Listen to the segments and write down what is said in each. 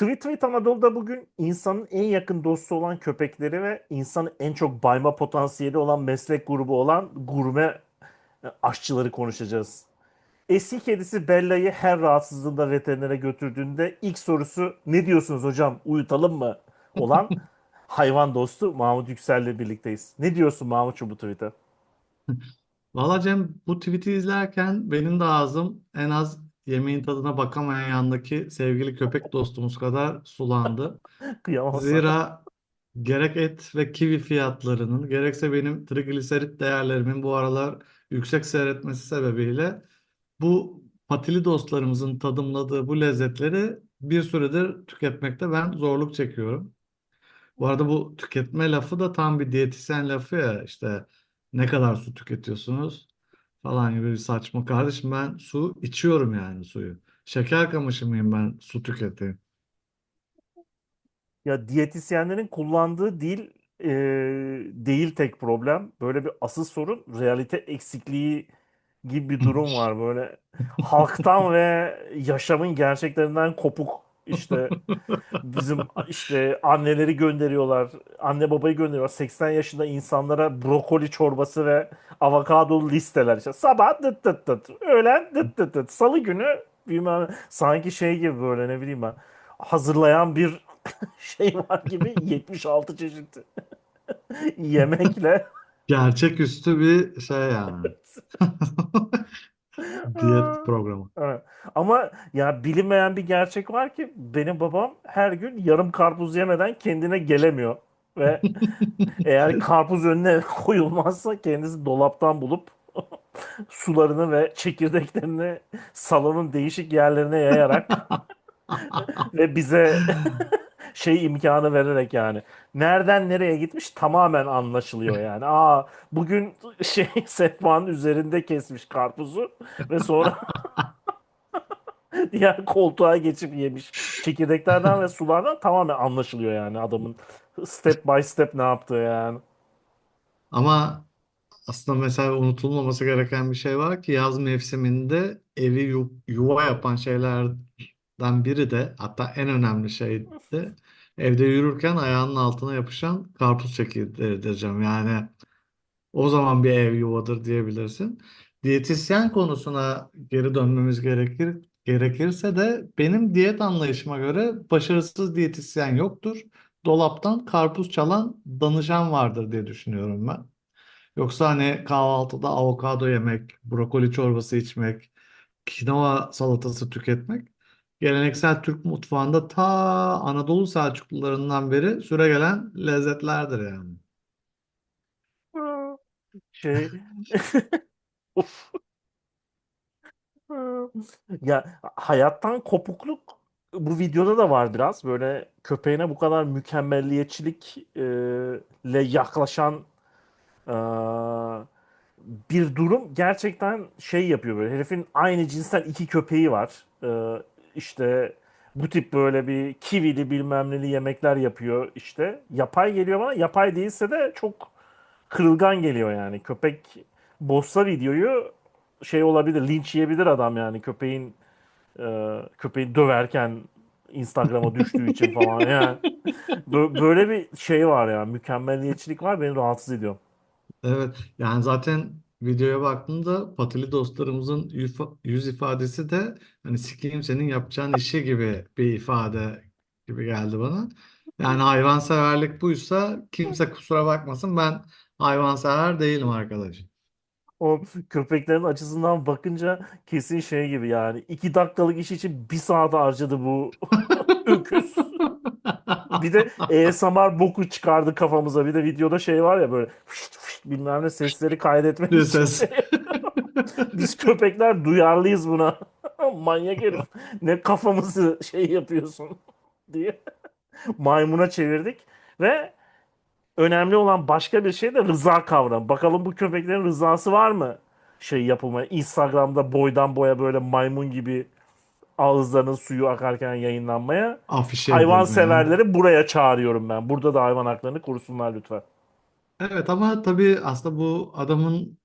Tweet Tweet Anadolu'da bugün insanın en yakın dostu olan köpekleri ve insanın en çok bayma potansiyeli olan meslek grubu olan gurme e, aşçıları konuşacağız. Eski kedisi Bella'yı her rahatsızlığında veterinere götürdüğünde ilk sorusu ne diyorsunuz hocam uyutalım mı olan hayvan dostu Mahmut Yüksel'le birlikteyiz. Ne diyorsun Mahmut'cum bu tweet'e? Valla Cem bu tweet'i izlerken benim de ağzım en az yemeğin tadına bakamayan yandaki sevgili köpek dostumuz kadar sulandı. Kıyamam sana. Zira gerek et ve kivi fiyatlarının gerekse benim trigliserit değerlerimin bu aralar yüksek seyretmesi sebebiyle bu patili dostlarımızın tadımladığı bu lezzetleri bir süredir tüketmekte ben zorluk çekiyorum. Bu arada bu tüketme lafı da tam bir diyetisyen lafı ya işte ne kadar su tüketiyorsunuz falan gibi bir saçma. Kardeşim ben su içiyorum yani suyu. Şeker kamışı mıyım ben su tüketeyim? Ya diyetisyenlerin kullandığı dil e, değil tek problem. Böyle bir asıl sorun realite eksikliği gibi bir durum var. Böyle halktan ve yaşamın gerçeklerinden kopuk işte bizim işte anneleri gönderiyorlar. Anne babayı gönderiyorlar. 80 yaşında insanlara brokoli çorbası ve avokadolu listeler. İşte sabah dıt dıt dıt. Öğlen dıt dıt dıt. Salı günü bilmem sanki şey gibi böyle ne bileyim ben hazırlayan bir şey var gibi 76 çeşit yemekle Gerçeküstü bir şey yani. Diyet programı. Evet. Ama ya bilinmeyen bir gerçek var ki benim babam her gün yarım karpuz yemeden kendine gelemiyor. Ve eğer karpuz önüne koyulmazsa kendisi dolaptan bulup sularını ve çekirdeklerini salonun değişik yerlerine yayarak ve bize şey imkanı vererek yani nereden nereye gitmiş tamamen anlaşılıyor yani. Aa bugün şey sehpanın üzerinde kesmiş karpuzu ve sonra diğer koltuğa geçip yemiş. Çekirdeklerden ve sulardan tamamen anlaşılıyor yani adamın step by step ne yaptığı yani. Ama aslında mesela unutulmaması gereken bir şey var ki yaz mevsiminde evi yu- yuva yapan şeylerden biri de hatta en önemli şey de evde yürürken ayağının altına yapışan karpuz çekirdeğidir. Yani o zaman bir ev yuvadır diyebilirsin. Diyetisyen konusuna geri dönmemiz gerekir gerekirse de benim diyet anlayışıma göre başarısız diyetisyen yoktur. Dolaptan karpuz çalan danışan vardır diye düşünüyorum ben. Yoksa hani kahvaltıda avokado yemek, brokoli çorbası içmek, kinoa salatası tüketmek geleneksel Türk mutfağında ta Anadolu Selçuklularından beri süregelen lezzetlerdir yani. Şey of. Ya hayattan kopukluk bu videoda da var biraz. Böyle köpeğine bu kadar mükemmelliyetçilikle yaklaşan e, bir durum gerçekten şey yapıyor böyle. Herifin aynı cinsten iki köpeği var. E, işte bu tip böyle bir kivili bilmem neli yemekler yapıyor işte. Yapay geliyor bana. Yapay değilse de çok kırılgan geliyor yani. Köpek bozsa videoyu şey olabilir, linç yiyebilir adam yani köpeğin e, köpeği döverken Instagram'a düştüğü için falan yani. Bö- Böyle bir şey var ya, mükemmelliyetçilik var beni rahatsız ediyor. Evet, yani zaten videoya baktığımda patili dostlarımızın yüz yüz ifadesi de hani sikeyim senin yapacağın işi gibi bir ifade gibi geldi bana. Yani hayvanseverlik buysa kimse kusura bakmasın ben hayvansever değilim arkadaş. O köpeklerin açısından bakınca kesin şey gibi yani. iki dakikalık iş için bir saat harcadı bu öküz. Bir de ASMR boku çıkardı kafamıza. Bir de videoda şey var ya böyle fışt fışt bilmem ne sesleri kaydetmek için ses. Biz köpekler duyarlıyız buna. Manyak herif. Ne kafamızı şey yapıyorsun diye maymuna çevirdik. Ve önemli olan başka bir şey de rıza kavramı. Bakalım bu köpeklerin rızası var mı? Şey yapılmaya. Instagram'da boydan boya böyle maymun gibi ağızlarının suyu akarken yayınlanmaya. Afişe Hayvan severleri buraya çağırıyorum ben. Burada da hayvan haklarını korusunlar lütfen. Evet ama tabii aslında bu adamın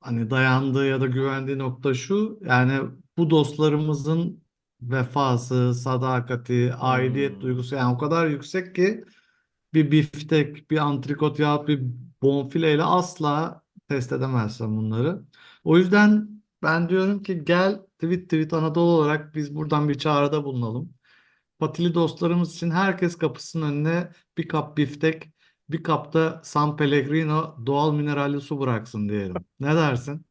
hani dayandığı ya da güvendiği nokta şu yani bu dostlarımızın vefası, sadakati, aidiyet Hmm. duygusu yani o kadar yüksek ki bir biftek, bir antrikot yahut bir bonfileyle asla test edemezsin bunları. O yüzden ben diyorum ki gel tweet tweet Anadolu olarak biz buradan bir çağrıda bulunalım. Patili dostlarımız için herkes kapısının önüne bir kap biftek, bir kapta San Pellegrino doğal mineralli su bıraksın diyelim. Ne dersin?